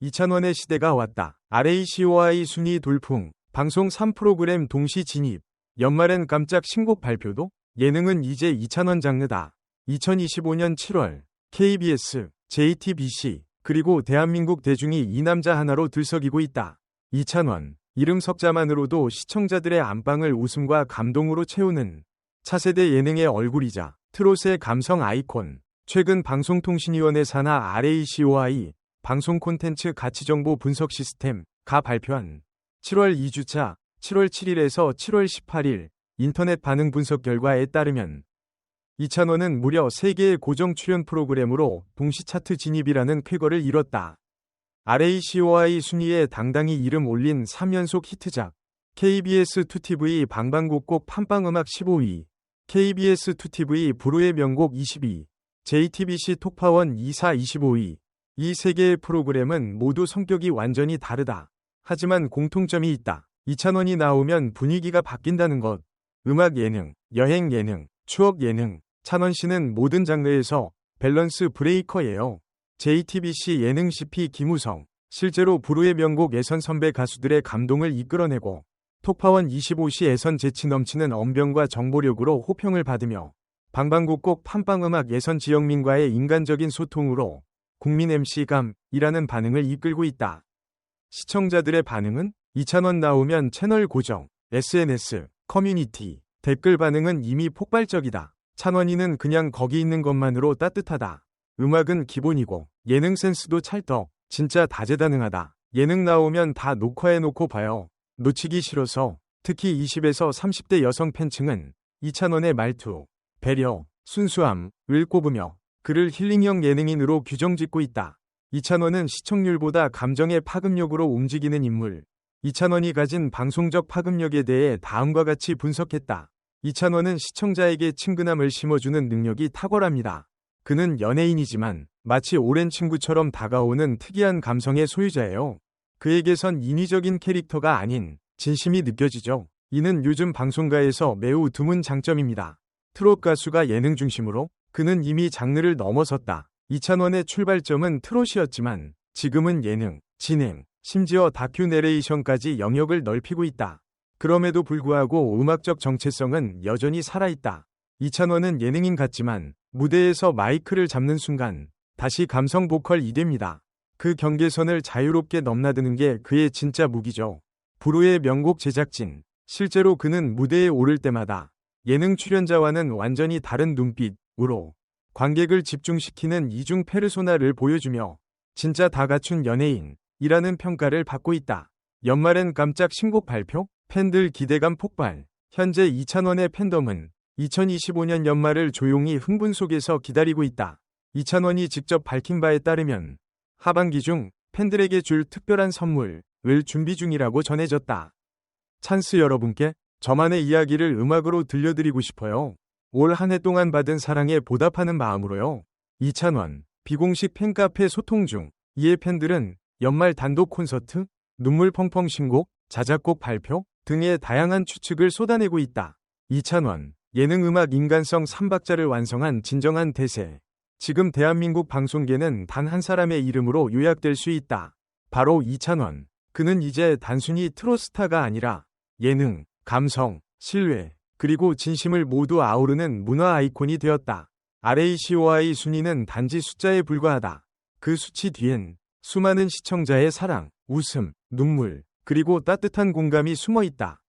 이찬원의 시대가 왔다. RACOI 순위 돌풍, 방송 3프로그램 동시 진입, 연말엔 깜짝 신곡 발표도? 예능은 이제 이찬원 장르다. 2025년 7월, KBS, JTBC, 그리고 대한민국 대중이 이 남자 하나로 들썩이고 있다. 이찬원, 이름 석자만으로도 시청자들의 안방을 웃음과 감동으로 채우는 차세대 예능의 얼굴이자 트롯의 감성 아이콘, 최근 방송통신위원회 산하 RACOI 방송 콘텐츠 가치정보 분석 시스템 가 발표한 7월 2주차 7월 7일에서 7월 18일 인터넷 반응 분석 결과에 따르면 이찬원은 무려 3개의 고정 출연 프로그램으로 동시 차트 진입이라는 쾌거를 이뤘다. RACOI 순위에 당당히 이름 올린 3연속 히트작 KBS 2TV 방방곡곡 판빵음악 15위 KBS 2TV 불후의 명곡 22 JTBC 톡파원 24 25위 이 세 개의 프로그램은 모두 성격이 완전히 다르다. 하지만 공통점이 있다. 이찬원이 나오면 분위기가 바뀐다는 것. 음악 예능, 여행 예능, 추억 예능. 찬원 씨는 모든 장르에서 밸런스 브레이커예요. JTBC 예능 CP 김우성. 실제로 불후의 명곡 예선 선배 가수들의 감동을 이끌어내고 톡파원 25시 예선 재치 넘치는 언변과 정보력으로 호평을 받으며 방방곡곡 판빵음악 예선 지영민과의 인간적인 소통으로 국민 MC감이라는 반응을 이끌고 있다. 시청자들의 반응은 이찬원 나오면 채널 고정, SNS, 커뮤니티, 댓글 반응은 이미 폭발적이다. 찬원이는 그냥 거기 있는 것만으로 따뜻하다. 음악은 기본이고 예능 센스도 찰떡. 진짜 다재다능하다. 예능 나오면 다 녹화해놓고 봐요. 놓치기 싫어서 특히 20에서 30대 여성 팬층은 이찬원의 말투, 배려, 순수함을 꼽으며 그를 힐링형 예능인으로 규정짓고 있다. 이찬원은 시청률보다 감정의 파급력으로 움직이는 인물. 이찬원이 가진 방송적 파급력에 대해 다음과 같이 분석했다. 이찬원은 시청자에게 친근함을 심어주는 능력이 탁월합니다. 그는 연예인이지만 마치 오랜 친구처럼 다가오는 특이한 감성의 소유자예요. 그에게선 인위적인 캐릭터가 아닌 진심이 느껴지죠. 이는 요즘 방송가에서 매우 드문 장점입니다. 트롯 가수가 예능 중심으로 그는 이미 장르를 넘어섰다. 이찬원의 출발점은 트롯이었지만 지금은 예능, 진행, 심지어 다큐 내레이션까지 영역을 넓히고 있다. 그럼에도 불구하고 음악적 정체성은 여전히 살아있다. 이찬원은 예능인 같지만 무대에서 마이크를 잡는 순간 다시 감성 보컬 이 됩니다. 그 경계선을 자유롭게 넘나드는 게 그의 진짜 무기죠. 불후의 명곡 제작진. 실제로 그는 무대에 오를 때마다 예능 출연자와는 완전히 다른 눈빛으로 관객을 집중시키는 이중 페르소나를 보여주며 진짜 다 갖춘 연예인이라는 평가를 받고 있다. 연말엔 깜짝 신곡 발표? 팬들 기대감 폭발. 현재 이찬원의 팬덤은 2025년 연말을 조용히 흥분 속에서 기다리고 있다. 이찬원이 직접 밝힌 바에 따르면 하반기 중 팬들에게 줄 특별한 선물을 준비 중이라고 전해졌다. 찬스 여러분께 저만의 이야기를 음악으로 들려드리고 싶어요. 올 한 해 동안 받은 사랑에 보답하는 마음으로요. 이찬원, 비공식 팬카페 소통 중 이에 팬들은 연말 단독 콘서트, 눈물 펑펑 신곡, 자작곡 발표 등의 다양한 추측을 쏟아내고 있다. 이찬원, 예능 음악 인간성 3박자를 완성한 진정한 대세. 지금 대한민국 방송계는 단 한 사람의 이름으로 요약될 수 있다. 바로 이찬원. 그는 이제 단순히 트로스타가 아니라 예능, 감성, 신뢰, 그리고 진심을 모두 아우르는 문화 아이콘이 되었다. RACOI 순위는 단지 숫자에 불과하다. 그 수치 뒤엔 수많은 시청자의 사랑, 웃음, 눈물, 그리고 따뜻한 공감이 숨어 있다.